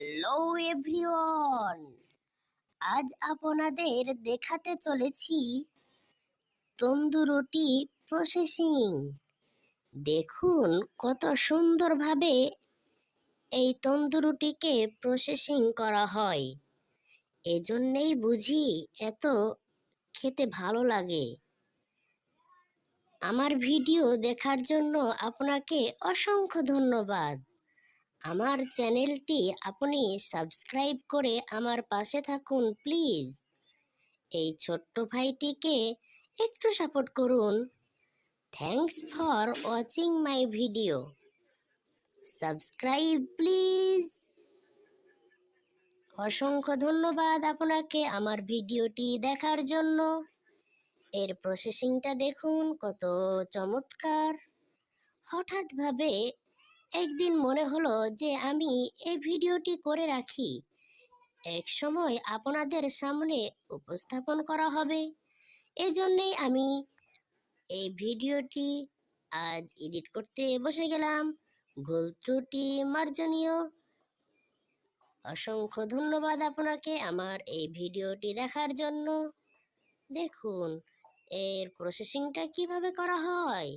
Hello everyone আজ আপনাদের দেখাতে চলেছি তন্দুরুটি প্রসেসিং দেখুন কত সুন্দরভাবে এই তন্দুরুটিকে প্রসেসিং করা হয়। এজন্যেই বুঝি এত খেতে ভালো লাগে। আমার ভিডিও দেখার জন্য আপনাকে অসংখ্য ধন্যবাদ। আমার চ্যানেলটি আপনি সাবস্ক্রাইব করে আমার পাশে থাকুন, প্লিজ। এই ছোট্ট ভাইটিকে একটু সাপোর্ট করুন। Thanks for watching my video. Subscribe, please. অসংখ্য ধন্যবাদ আপনাকে আমার ভিডিওটি দেখার জন্য। এর প্রসেসিংটা দেখুন, কত চমৎকার। হঠাৎভাবে একদিন মনে হলো যে আমি এই ভিডিওটি করে রাখি। এক সময় আপনাদের সামনে উপস্থাপন করা হবে। এজন্যেই আমি এই ভিডিওটি আজ এডিট করতে বসে গেলাম। ভুল ত্রুটি মার্জনীয়। অসংখ্য ধন্যবাদ আপনাকে আমার এই ভিডিওটি দেখার জন্য। দেখুন, এর প্রসেসিংটা কীভাবে করা হয়?